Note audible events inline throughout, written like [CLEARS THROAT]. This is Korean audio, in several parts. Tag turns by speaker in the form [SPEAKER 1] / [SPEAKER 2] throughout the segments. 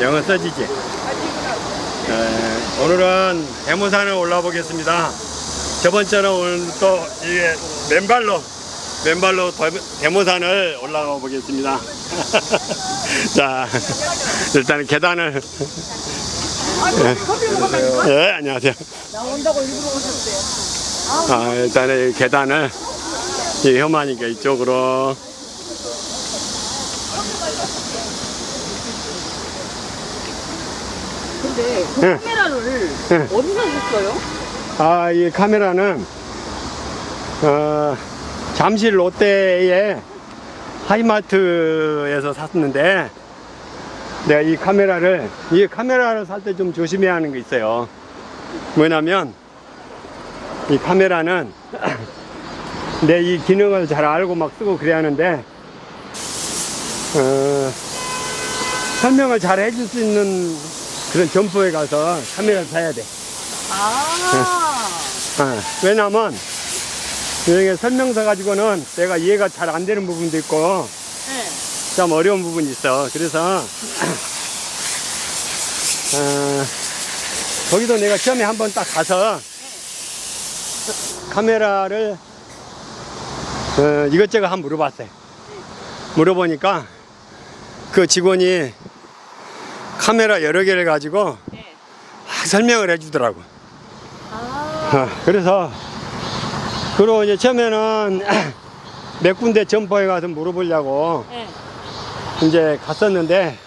[SPEAKER 1] 영어 써지지? 네, 오늘은 대모산을 올라 보겠습니다. 저번처럼 오늘 또 이게 맨발로 맨발로 더- 대모산을 올라가 보겠습니다. [LAUGHS] 자, 일단 계단을 예, 안녕하세요.
[SPEAKER 2] 나온다고 일부러 오셨대요.
[SPEAKER 1] 아, 일단은 이 계단을 이 혐하니까 이쪽으로
[SPEAKER 2] 근데 그
[SPEAKER 1] 응.
[SPEAKER 2] 카메라를
[SPEAKER 1] 응.
[SPEAKER 2] 어디서 샀어요?
[SPEAKER 1] 아, 이 카메라는 어, 잠실 롯데의 하이마트에서 샀는데 내가 이 카메라를 이 카메라를 살 때 좀 조심해야 하는 게 있어요. 뭐냐면 이 카메라는 [CLEARS THROAT] 내 이 기능을 잘 알고 막 쓰고 그래야 하는데 어, 설명을 잘 해줄 수 있는 그런 점포에 가서 카메라를 사야 돼.
[SPEAKER 2] 아, [LAUGHS]
[SPEAKER 1] 어, 왜냐면 여기 설명서 가지고는 내가 이해가 잘 안 되는 부분도 있고
[SPEAKER 2] 네.
[SPEAKER 1] 좀 어려운 부분이 있어. 그래서 [LAUGHS] 어, 거기도 내가 처음에 한번 딱 가서 카메라를 어, 이것저것 한번 물어봤어요. 물어보니까 그 직원이 카메라 여러 개를 가지고
[SPEAKER 2] 네.
[SPEAKER 1] 막 설명을 해주더라고.
[SPEAKER 2] 아,
[SPEAKER 1] 어, 그래서 그리고 이제 처음에는 [CLEARS THROAT] 몇 군데 점포에 가서 물어보려고
[SPEAKER 2] 네.
[SPEAKER 1] 이제 갔었는데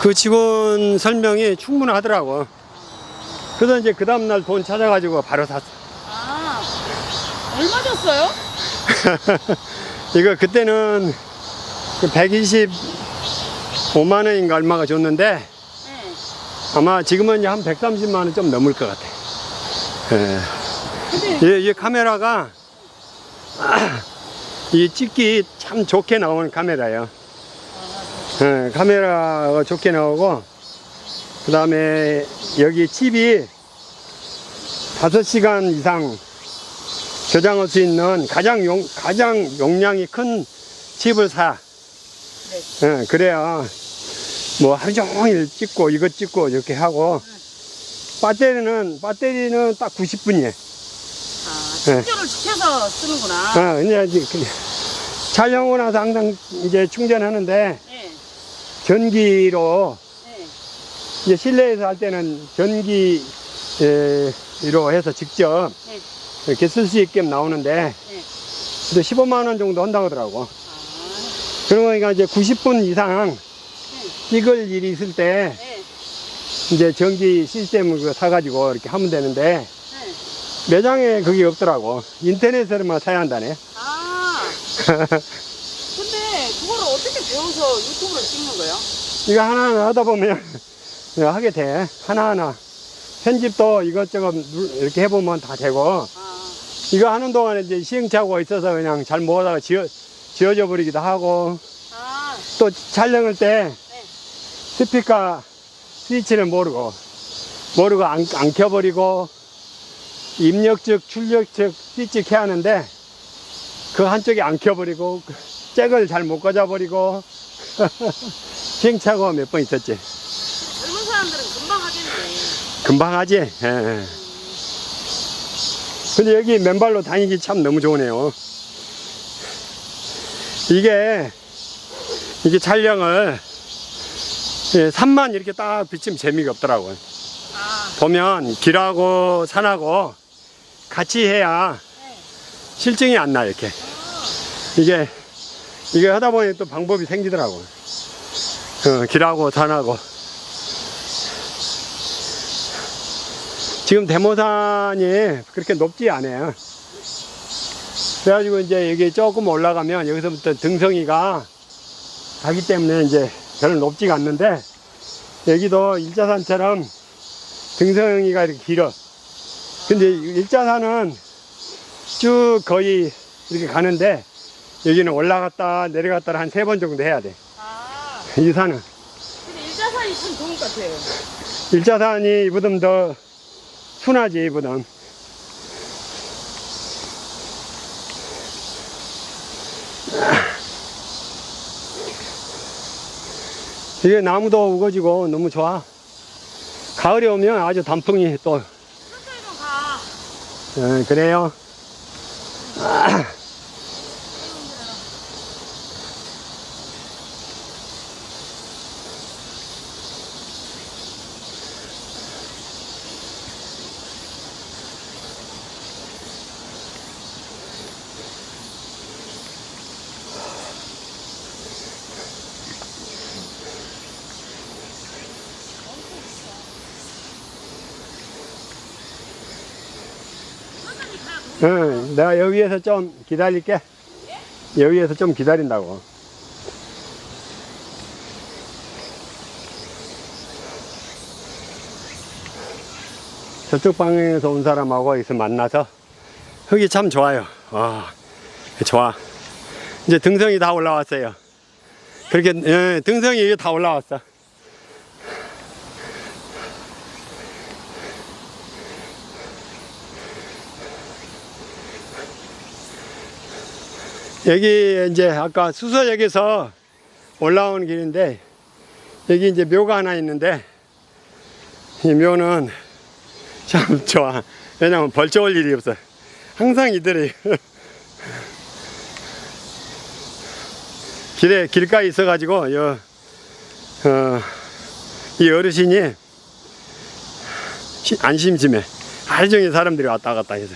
[SPEAKER 1] 그 직원 설명이 충분하더라고. 그래서 이제 그 다음날 돈 찾아가지고 바로 샀어.
[SPEAKER 2] 아, 얼마 줬어요? [LAUGHS]
[SPEAKER 1] 이거 그때는 125만 원인가 얼마가 줬는데
[SPEAKER 2] 네.
[SPEAKER 1] 아마 지금은 이제 한 130만 원 좀 넘을 것 같아. 예.
[SPEAKER 2] 근데
[SPEAKER 1] 이, 이 카메라가 [CLEARS THROAT] 이 찍기 참 좋게 나오는 카메라예요. 예, 카메라가 좋게 나오고 그 다음에 여기 칩이 5시간 이상 저장할 수 있는 가장 용, 가장 용량이 큰 칩을 사. 예, 그래야 뭐 하루 종일 찍고 이것 찍고 이렇게 하고 배터리는 배터리는 딱 90분이에요.
[SPEAKER 2] 아, 충전을 시켜서 쓰는구나.
[SPEAKER 1] 아, 이제 이제 그- 촬영하고 나서 항상 이제 충전하는데
[SPEAKER 2] 네.
[SPEAKER 1] 전기로
[SPEAKER 2] 네.
[SPEAKER 1] 이제 실내에서 할 때는 전기로 해서 직접
[SPEAKER 2] 네.
[SPEAKER 1] 이렇게 쓸 수 있게 나오는데
[SPEAKER 2] 네.
[SPEAKER 1] 그래도 15만 원 정도 한다고 하더라고.
[SPEAKER 2] 아,
[SPEAKER 1] 그러니까 이제 90분 이상 찍을 일이 있을 때
[SPEAKER 2] 네.
[SPEAKER 1] 이제 전기 시스템을 그거 사가지고 이렇게 하면 되는데
[SPEAKER 2] 네.
[SPEAKER 1] 매장에 그게 없더라고. 인터넷으로만 사야 한다네.
[SPEAKER 2] 아, 근데 그거를 어떻게 배워서 유튜브를 찍는 거예요?
[SPEAKER 1] 이거 하나하나 하다 보면 [LAUGHS] 하게 돼. 하나하나. 편집도 이것저것 누- 이렇게 해보면 다 되고,
[SPEAKER 2] 아,
[SPEAKER 1] 이거 하는 동안에 이제 시행착오가 있어서 그냥 잘 못하다가 지어, 지어져 버리기도 하고,
[SPEAKER 2] 아,
[SPEAKER 1] 또 촬영할 때
[SPEAKER 2] 네.
[SPEAKER 1] 스피커 스위치를 모르고, 모르고 안, 안 켜버리고, 입력 측, 출력 측 스위치 켜야 하는데, 그 한쪽이 안 켜버리고, 그 잭을 잘 못 꽂아버리고, 시행착오가 [LAUGHS] 몇 번 있었지.
[SPEAKER 2] 젊은 사람들은 금방 하겠네.
[SPEAKER 1] 금방 하지. 예, 예. 근데 여기 맨발로 다니기 참 너무 좋으네요. 이게, 이게 촬영을, 예, 산만 이렇게 딱 비치면 재미가 없더라고요.
[SPEAKER 2] 아,
[SPEAKER 1] 보면 길하고 산하고 같이 해야
[SPEAKER 2] 네.
[SPEAKER 1] 실증이 안 나, 이렇게. 이게, 이게 하다 보니 또 방법이 생기더라고요. 어, 길하고 산하고. 지금 대모산이 그렇게 높지 않아요. 그래가지고 이제 여기 조금 올라가면 여기서부터 등성이가 가기 때문에 이제 별로 높지가 않는데 여기도 일자산처럼 등성이가 이렇게 길어. 근데 일자산은 쭉 거의 이렇게 가는데 여기는 올라갔다 내려갔다 한 세 번 정도 해야 돼.
[SPEAKER 2] 아,
[SPEAKER 1] 이 산은.
[SPEAKER 2] 근데 일자산이 참 좋은 것 같아요.
[SPEAKER 1] 일자산이 이보다 더 순하지, 이보다. 이게 나무도 우거지고 너무 좋아. 가을에 오면 아주 단풍이 또. 어, 그래요. [CLEARS THROAT] 응, 내가 여기에서 좀 기다릴게. 여기에서 좀 기다린다고. 저쪽 방향에서 온 사람하고 여기서 만나서 흙이 참 좋아요. 와, 좋아. 이제 등성이 다 올라왔어요. 그렇게, 예, 등성이 다 올라왔어. 여기 이제 아까 수서역에서 올라오는 길인데 여기 이제 묘가 하나 있는데 이 묘는 참 좋아. 왜냐면 벌쩍올 일이 없어. 항상 이들이 [LAUGHS] 길에 길가에 있어 가지고 여, 어, 이 어르신이 시- 안 심심해. 하루 종일 사람들이 왔다 갔다 해서